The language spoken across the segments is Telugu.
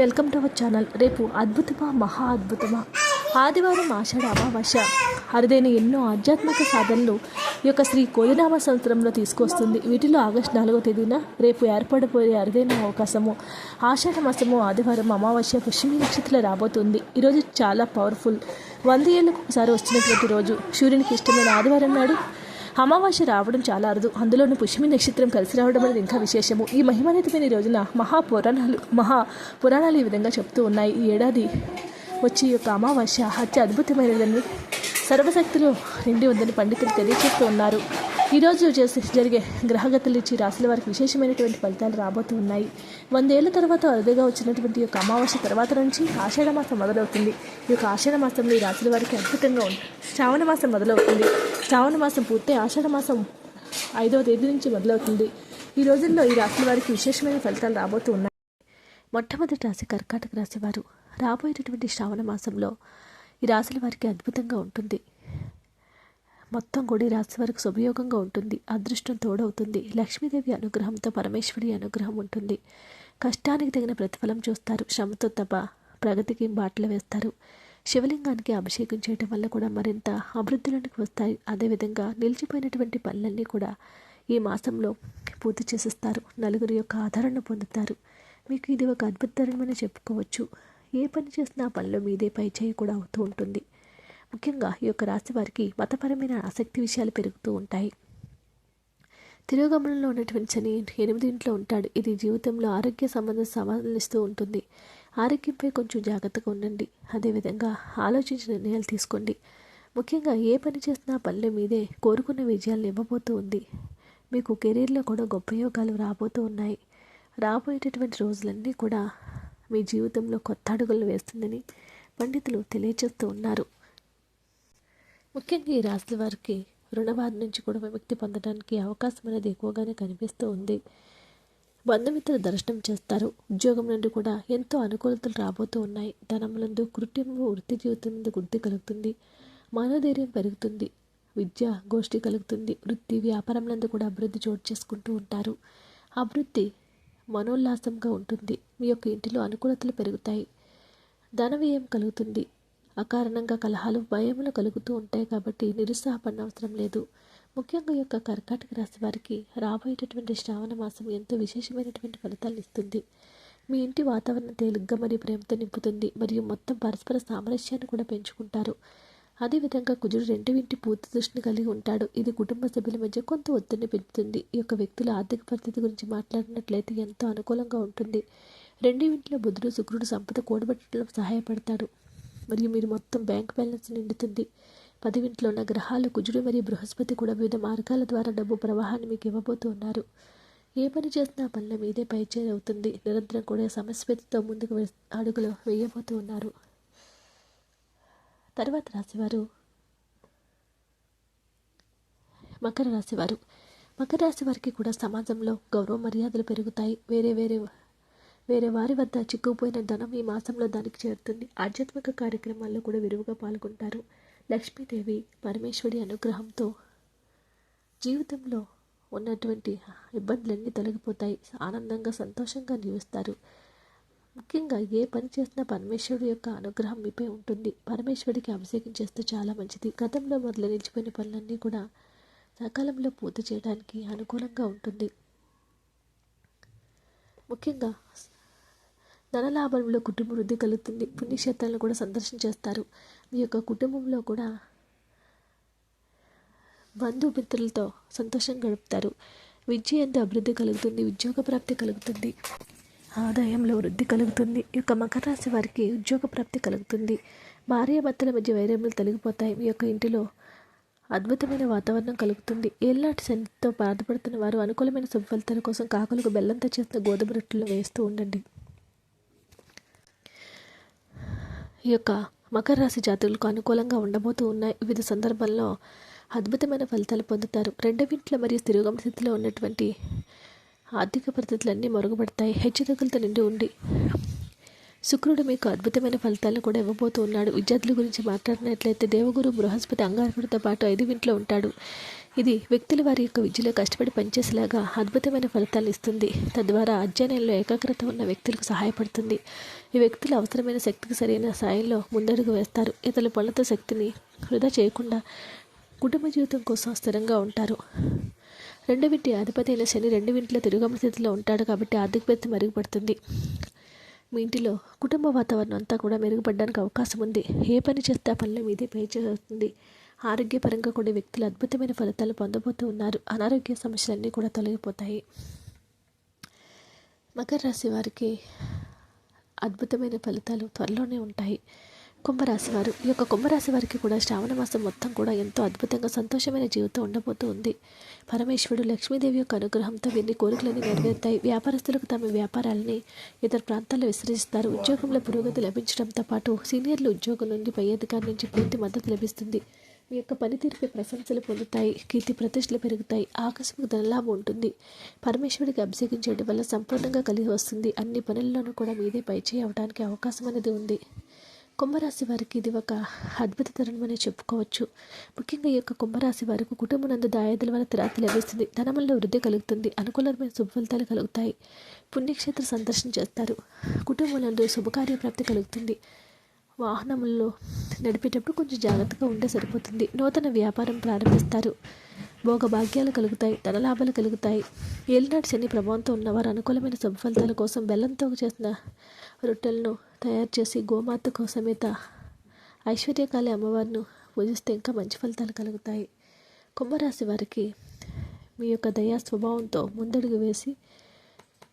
Welcome to our channel. రేపు అద్భుతమా మహా అద్భుతమా? ఆదివారం ఆషాఢ అమావాస్య. అరుదైన ఎన్నో ఆధ్యాత్మిక సాధనలు ఈ యొక్క శ్రీ కోదినామ సంవత్సరంలో తీసుకొస్తుంది. వీటిలో ఆగస్టు నాలుగో తేదీన రేపు ఏర్పడబోయే అరుదైన అవకాశము ఆషాఢ మాసము ఆదివారం అమావాస్య పుష్మి నక్షత్రం రాబోతుంది. ఈరోజు చాలా పవర్ఫుల్ వంద ఏళ్ళకు ఒకసారి వస్తున్నటువంటి రోజు. సూర్యునికి ఇష్టమైన ఆదివారం నాడు అమావాస్య రావడం చాలా అరుదు. అందులోనూ పుష్యమి నక్షత్రం కలిసి రావడం అనేది ఇంకా విశేషము. ఈ మహిమాన్వితమైన రోజున మహా పురాణాలు మహా పురాణాలు ఈ విధంగా చెప్తూ ఉన్నాయి. ఈ ఏడాది వచ్చి యొక్క అమావాస్య అత్య అద్భుతమైనదని సర్వశక్తులు నిండి ఉందని పండితులు తెలియజేస్తూ ఉన్నారు. ఈరోజు చేసి జరిగే గ్రహగతులు ఇచ్చి రాశుల వారికి విశేషమైనటువంటి ఫలితాలు రాబోతూ ఉన్నాయి వందేళ్ళ తర్వాత అరుదుగా వచ్చినటువంటి యొక్క అమావాస్య తర్వాత నుంచి ఆషాఢ మాసం మొదలవుతుంది. ఈ యొక్క ఆషాఢ మాసంలో ఈ రాశుల వారికి అద్భుతంగా ఉంటుంది శ్రావణ మాసం మొదలవుతుంది. శ్రావణ మాసం పూర్తి ఆషాఢ మాసం ఐదవ తేదీ నుంచి మొదలవుతుంది. ఈ రోజుల్లో ఈ రాశుల వారికి విశేషమైన ఫలితాలు రాబోతూ ఉన్నాయి మొట్టమొదటి రాశి కర్కాటక రాశి వారు రాబోయేటటువంటి శ్రావణ మాసంలో ఈ రాశుల వారికి అద్భుతంగా ఉంటుంది. మొత్తం కూడా ఈ రాశి వారికి శుభయోగంగా ఉంటుంది. అదృష్టం తోడవుతుంది. లక్ష్మీదేవి అనుగ్రహంతో పరమేశ్వరి అనుగ్రహం ఉంటుంది. కష్టానికి తగిన ప్రతిఫలం చూస్తారు. శ్రమతో తప్ప ప్రగతికి బాటలు వేస్తారు. శివలింగానికి అభిషేకం చేయటం వల్ల కూడా మరింత అభివృద్ధిలోనికి వస్తాయి. అదేవిధంగా నిలిచిపోయినటువంటి పనులన్నీ కూడా ఈ మాసంలో పూర్తి చేసిస్తారు. నలుగురి యొక్క ఆదరణ పొందుతారు. మీకు ఇది ఒక అద్భుతకరమని చెప్పుకోవచ్చు. ఏ పని చేసినా పనిలో మీదే పై చేయి కూడా అవుతూ ఉంటుంది. ముఖ్యంగా ఈ యొక్క రాశి వారికి మతపరమైన ఆసక్తి విషయాలు పెరుగుతూ ఉంటాయి. తిరోగమనంలో ఉన్నటువంటి శని ఎనిమిది ఇంట్లో ఉంటాడు. ఇది జీవితంలో ఆరోగ్య సంబంధం సమాధానిస్తూ ఉంటుంది. ఆరోగ్యంపై కొంచెం జాగ్రత్తగా ఉండండి. అదేవిధంగా ఆలోచించి నిర్ణయాలు తీసుకోండి. ముఖ్యంగా ఏ పని చేసినా పనుల మీదే కోరుకున్న విజయాలను ఇవ్వబోతూ ఉంది. మీకు కెరీర్లో కూడా గొప్ప యోగాలు రాబోతూ ఉన్నాయి. రాబోయేటటువంటి రోజులన్నీ కూడా మీ జీవితంలో కొత్త అడుగులు వేస్తుందని పండితులు తెలియజేస్తూ ఉన్నారు. ముఖ్యంగా ఈ రాశుల వారికి రుణబాధ నుంచి కూడా విముక్తి పొందడానికి అవకాశం అనేది ఎక్కువగానే కనిపిస్తూ ఉంది. బంధుమిత్రులు దర్శనం చేస్తారు. ఉద్యోగం నుండి కూడా ఎంతో అనుకూలతలు రాబోతూ ఉన్నాయి. ధనములందు కృత్యము వృత్తి జీవితం నుండి వృద్ధి కలుగుతుంది. మనోధైర్యం పెరుగుతుంది. విద్య గోష్ఠి కలుగుతుంది. వృత్తి వ్యాపారంలందు కూడా అభివృద్ధి చోటు చేసుకుంటూ ఉంటారు. అభివృద్ధి మనోల్లాసంగా ఉంటుంది. మీ యొక్క ఇంటిలో అనుకూలతలు పెరుగుతాయి. ధన వ్యయం కలుగుతుంది. అకారణంగా కలహాలు భయములు కలుగుతూ ఉంటాయి కాబట్టి నిరుత్సాహపడిన అవసరం లేదు. ముఖ్యంగా ఈ యొక్క కర్కాటక రాశి వారికి రాబోయేటటువంటి శ్రావణ మాసం ఎంతో విశేషమైనటువంటి ఫలితాలు ఇస్తుంది. మీ ఇంటి వాతావరణం తేలిగ్గా మరియు ప్రేమతో నింపుతుంది మరియు మొత్తం పరస్పర సామరస్యాన్ని కూడా పెంచుకుంటారు. అదేవిధంగా కుజుడు రెండు ఇంటి పూర్తి దృష్టిని కలిగి ఉంటాడు. ఇది కుటుంబ సభ్యుల మధ్య కొంత ఒత్తిడిని పెంచుతుంది ఈ యొక్క వ్యక్తుల ఆర్థిక పరిస్థితి గురించి మాట్లాడినట్లయితే ఎంతో అనుకూలంగా ఉంటుంది. రెండు ఇంట్లో బుధుడు శుక్రుడు సంపద కూడబెట్టడంలో సహాయపడతాడు మరియు మీరు మొత్తం బ్యాంక్ బ్యాలెన్స్ నిండుతుంది. పదివింట్లో ఉన్న గ్రహాలు కుజుడు మరియు బృహస్పతి కూడా వివిధ మార్గాల ద్వారా డబ్బు ప్రవాహాన్ని మీకు ఇవ్వబోతూ ఉన్నారు. ఏ పని చేసినా పనుల మీదే పైచేరి అవుతుంది. నిరంతరం కూడా సమస్యతో ముందుకు అడుగులు వేయబోతూ ఉన్నారు. తర్వాత రాశివారు. మకర రాశివారు. మకర రాశి వారికి కూడా సమాజంలో గౌరవ మర్యాదలు పెరుగుతాయి. వేరే వేరే వేరే వారి వద్ద చిక్కుపోయిన ధనం ఈ మాసంలో దానికి చేరుతుంది. ఆధ్యాత్మిక కార్యక్రమాల్లో కూడా విరివిగా పాల్గొంటారు లక్ష్మీదేవి పరమేశ్వరి అనుగ్రహంతో. జీవితంలో ఉన్నటువంటి ఇబ్బందులన్నీ తొలగిపోతాయి. ఆనందంగా సంతోషంగా జీవిస్తారు. ముఖ్యంగా ఏ పని చేసినా పరమేశ్వరుడు యొక్క అనుగ్రహం మీపై ఉంటుంది. పరమేశ్వరుడికి అభిషేకం చేస్తే చాలా మంచిది. గతంలో మొదలు నిలిచిపోయిన పనులన్నీ కూడా సకాలంలో పూర్తి చేయడానికి అనుకూలంగా ఉంటుంది. ముఖ్యంగా ధనలాభంలో కుటుంబ వృద్ధి కలుగుతుంది. పుణ్యక్షేత్రాలను కూడా సందర్శన చేస్తారు. మీ యొక్క కుటుంబంలో కూడా బంధుమిత్రులతో సంతోషం గడుపుతారు. విద్య ఎంతో అభివృద్ధి కలుగుతుంది. ఉద్యోగ ప్రాప్తి కలుగుతుంది. ఆదాయంలో వృద్ధి కలుగుతుంది. ఈ యొక్క మకర రాశి వారికి ఉద్యోగ ప్రాప్తి కలుగుతుంది. భార్య భర్తల మధ్య వైరములు తొలగిపోతాయి. మీ యొక్క ఇంటిలో అద్భుతమైన వాతావరణం కలుగుతుంది. ఏళ్ళాటి శనితో బాధపడుతున్న వారు అనుకూలమైన శుభ ఫలితాల కోసం కాకులకు బెల్లంతో చేసిన గోధుమ రొట్టెలు వేస్తూ ఉండండి. ఈ యొక్క మకర రాశి జాతకులకు అనుకూలంగా ఉండబోతూ ఉన్నాయి వివిధ సందర్భాల్లో అద్భుతమైన ఫలితాలు పొందుతారు. రెండవింట్లో మరియు స్థిరోగమ స్థితిలో ఉన్నటువంటి ఆర్థిక పరిస్థితులన్నీ మరుగుపడతాయి. హెచ్చుతగ్గులతో నిండి ఉండి శుక్రుడు మీకు అద్భుతమైన ఫలితాలను కూడా ఇవ్వబోతూ ఉన్నాడు. విద్యార్థుల గురించి మాట్లాడినట్లయితే దేవగురు బృహస్పతి అంగారకుడితో పాటు ఐదు వింట్లో ఉంటాడు. ఇది వ్యక్తుల వారి యొక్క విద్యలో కష్టపడి పనిచేసేలాగా అద్భుతమైన ఫలితాలు ఇస్తుంది. తద్వారా అధ్యయనంలో ఏకాగ్రత ఉన్న వ్యక్తులకు సహాయపడుతుంది. ఈ వ్యక్తులు అవసరమైన శక్తికి సరైన సాయంలో ముందడుగు వేస్తారు. ఇతరుల పనులతో శక్తిని వృధా చేయకుండా కుటుంబ జీవితం కోసం స్థిరంగా ఉంటారు. రెండు వింటి అధిపతి అయిన శని రెండు వింట్లో తిరుగమ స్థితిలో ఉంటాడు కాబట్టి ఆర్థిక పరిస్థితి మెరుగుపడుతుంది. మీ ఇంటిలో కుటుంబ వాతావరణం అంతా కూడా మెరుగుపడడానికి అవకాశం ఉంది. ఏ పని చేస్తే ఆ పనిలో మీదే పే చేస్తుంది ఆరోగ్యపరంగా కూడా వ్యక్తులు అద్భుతమైన ఫలితాలు పొందబోతూ ఉన్నారు. అనారోగ్య సమస్యలన్నీ కూడా తొలగిపోతాయి. మకర రాశి వారికి అద్భుతమైన ఫలితాలు త్వరలోనే ఉంటాయి. కుంభరాశి వారు ఈ యొక్క కుంభరాశి వారికి కూడా శ్రావణ మాసం మొత్తం కూడా ఎంతో అద్భుతంగా సంతోషమైన జీవితం ఉండబోతూ ఉంది. పరమేశ్వరుడు లక్ష్మీదేవి యొక్క అనుగ్రహంతో వీరిని కోరికలన్నీ నెరవేరుతాయి. వ్యాపారస్తులకు తమ వ్యాపారాలని ఇతర ప్రాంతాల్లో విస్తరిస్తారు. ఉద్యోగంలో పురోగతి లభించడంతో పాటు సీనియర్లు ఉద్యోగం నుండి పై అధికారి నుంచి పూర్తి మద్దతు లభిస్తుంది. మీ యొక్క పనితీరుపై ప్రశంసలు పొందుతాయి కీర్తి ప్రతిష్టలు పెరుగుతాయి ఆకస్మిక ధనలాభం ఉంటుంది. పరమేశ్వరుడికి అభిషేకం వల్ల సంపూర్ణంగా కలిగి వస్తుంది. అన్ని పనుల్లోనూ కూడా మీదే పైచేయి అవడానికి అవకాశం అనేది ఉంది. కుంభరాశి వారికి ఇది ఒక అద్భుత తరుణమని చెప్పుకోవచ్చు. ముఖ్యంగా ఈ యొక్క కుంభరాశి వారికి కుటుంబనందు దాయాదుల వల్ల తిరాతి లభిస్తుంది. ధనముల్లో వృద్ధి కలుగుతుంది. అనుకూలమైన శుభఫలితాలు కలుగుతాయి. పుణ్యక్షేత్ర సందర్శన చేస్తారు. కుటుంబంలో శుభకార్య ప్రాప్తి కలుగుతుంది. వాహనముల్లో నడిపేటప్పుడు కొంచెం జాగ్రత్తగా ఉంటే సరిపోతుంది. నూతన వ్యాపారం ప్రారంభిస్తారు. భోగభాగ్యాలు కలుగుతాయి ధనలాభాలు కలుగుతాయి. ఏలినాటి శని ప్రభావంతో ఉన్నవారు అనుకూలమైన శుభఫలితాల కోసం బెల్లంతో చేసిన రొట్టెలను తయారు చేసి గోమాత సమేత ఐశ్వర్యకాళి అమ్మవారిను పూజిస్తే ఇంకా మంచి ఫలితాలు కలుగుతాయి. కుంభరాశి వారికి మీ యొక్క దయా స్వభావంతో ముందడుగు వేసి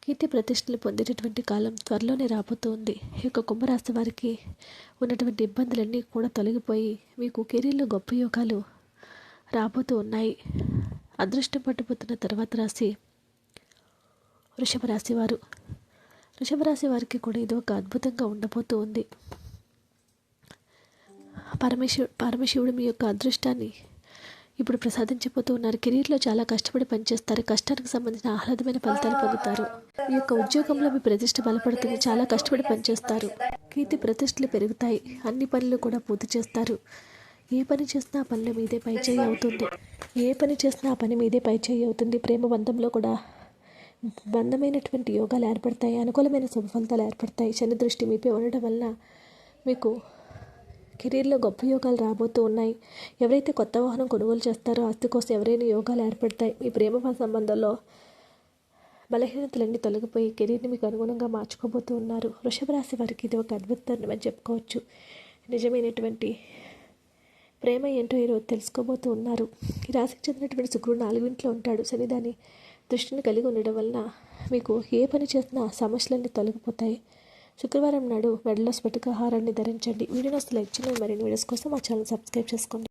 కీర్తి ప్రతిష్టలు పొందేటటువంటి కాలం త్వరలోనే రాబోతోంది. ఈ యొక్క కుంభరాశి వారికి ఉన్నటువంటి ఇబ్బందులన్నీ కూడా తొలగిపోయి మీకు కెరీర్లో గొప్ప యోగాలు రాబోతూ ఉన్నాయి. అదృష్టం పట్టుపోతున్న తర్వాత రాశి వృషభ రాశి వారు. వృషభ రాశి వారికి కూడా ఇది ఒక అద్భుతంగా ఉండబోతూ ఉంది. పరమేశ్వరు పరమశివుడు మీ యొక్క అదృష్టాన్ని ఇప్పుడు ప్రసాదించబోతూ ఉన్నారు. కెరీర్లో చాలా కష్టపడి పనిచేస్తారు. కష్టానికి సంబంధించిన ఆహ్లాదమైన ఫలితాలు పొందుతారు. మీ యొక్క ఉద్యోగంలో మీ ప్రతిష్ట బలపడుతుంది. చాలా కష్టపడి పనిచేస్తారు. కీర్తి ప్రతిష్టలు పెరుగుతాయి. అన్ని పనులు కూడా పూర్తి చేస్తారు. ఏ పని చేసినా ఆ పనుల మీదే పై చేయి అవుతుంది. ఏ పని చేసినా ఆ పని మీదే పై చేయి అవుతుంది. ప్రేమ బంధంలో కూడా బంధమైనటువంటి యోగాలు ఏర్పడతాయి. అనుకూలమైన శుభ ఫలితాలు ఏర్పడతాయి. శని దృష్టి మీపై ఉండడం వల్ల మీకు కెరీర్లో గొప్ప యోగాలు రాబోతూ ఉన్నాయి. ఎవరైతే కొత్త వాహనం కొనుగోలు చేస్తారో ఆస్తి కోసం ఎవరైనా యోగాలు ఏర్పడతాయి. మీ ప్రేమ సంబంధంలో బలహీనతలన్నీ తొలగిపోయి కెరీర్ని మీకు అనుగుణంగా మార్చుకోబోతూ ఉన్నారు. వృషభ రాశి వారికి ఇది ఒక అద్భుతం అని చెప్పుకోవచ్చు. నిజమైనటువంటి ప్రేమ ఏంటో ఈరోజు తెలుసుకోబోతూ ఉన్నారు. ఈ రాశికి చెందినటువంటి శుక్రుడు నాలుగింట్లో ఉంటాడు. శని దాని దృష్టిని కలిగి ఉండడం వలన మీకు ఏ పని చేసినా సమస్యలన్నీ తొలగిపోతాయి. శుక్రవారం నాడు మెడలో స్ఫటికాహారాన్ని ధరించండి. వీడియోస్ లైక్ చేయండి. మరిన్ని వీడియోస్ కోసం మా ఛానల్ సబ్స్క్రైబ్ చేసుకోండి.